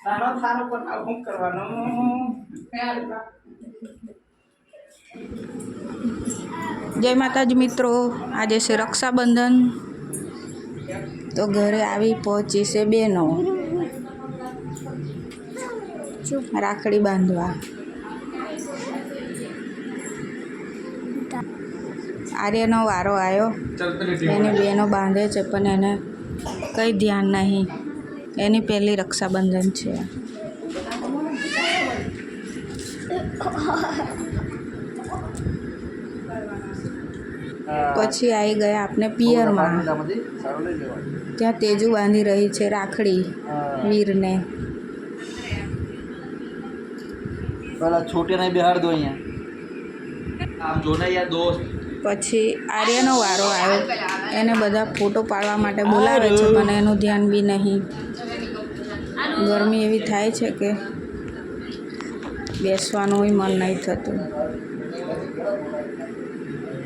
સારો સારો પણ આવું કરવાનો? જય માતાજી મિત્રો આજે છે રક્ષાબંધન. તો ઘરે આવી પહોંચી છે બેનો રાખડી બાંધવા. આર્યનો વારો આવ્યો. એને બેનો બાંધે છે પણ એને કંઈ ધ્યાન નહીં. એની પહેલી રક્ષાબંધન છે. પછી આવી ગયા આપણે પિયરમાં. ત્યાં તેજુ બાંધી રહી છે, રાખડી, વીરને. પેલા છોટેને બિહાર દો અહીંયા. આમ જો યાર દોસ્ત. પછી આર્યનો વારો આવ્યો. એને બધા ફોટો પાડવા માટે બોલાવે છે, પણ એનું ધ્યાન બી નહીં. ગરમી એવી થાય છે કે બેસવાનું મન નહીં થતું.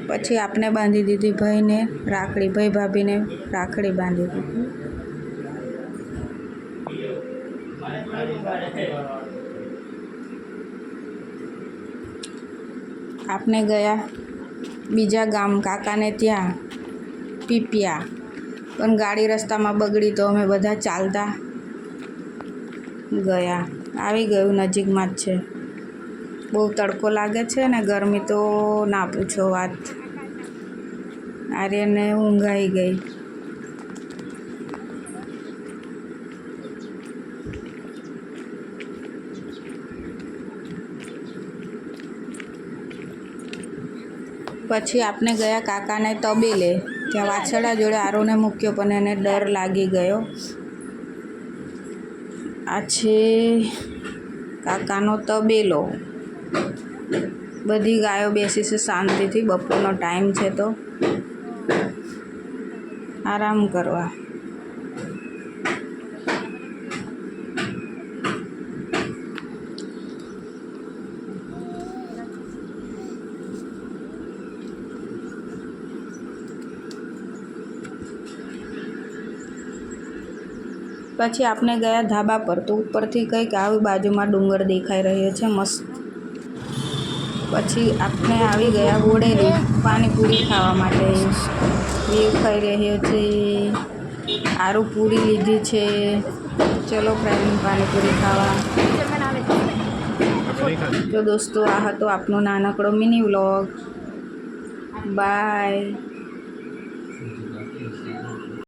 પછી આપણે બાંધી દીધી ભાઈને રાખડી, ભાઈ ભાભીને રાખડી બાંધી દીધી. આપણે ગયા બીજા ગામ કાકાને ત્યાં પીપિયા. પણ ગાડી રસ્તામાં બગડી તો અમે બધા ચાલતા ગયા. આવી ગયું નજીકમાં જ છે. બહુ તડકો લાગે છે ને ગરમી તો ના પૂછો વાત. આર્યને ઊંઘાઈ ગઈ. પછી આપણે ગયા કાકાને તબેલે. ત્યાં વાછરડા જોડે આરોને મૂક્યો, પણ એને ડર લાગી ગયો. આ છે કાકાનો તબેલો. બધી ગાયો બેસી છે શાંતિથી, બપોરનો ટાઈમ છે તો. આરામ કરવા. પછી આપણે ગયા ધાબા પર તો ઉપરથી કંઈક આવી બાજુમાં ડુંગર દેખાઈ રહ્યો છે, મસ્ત. પછી આપણે આવી ગયા બોડેલી પાણીપુરી ખાવા માટે. વ્યૂ ખાઈ રહ્યો છે. આરું પૂરી લીધી છે. ચલો ફ્રેન્ડ પાણીપુરી ખાવા. તો દોસ્તો, આ હતો આપનો નાનકડો મિની વ્લોગ બાય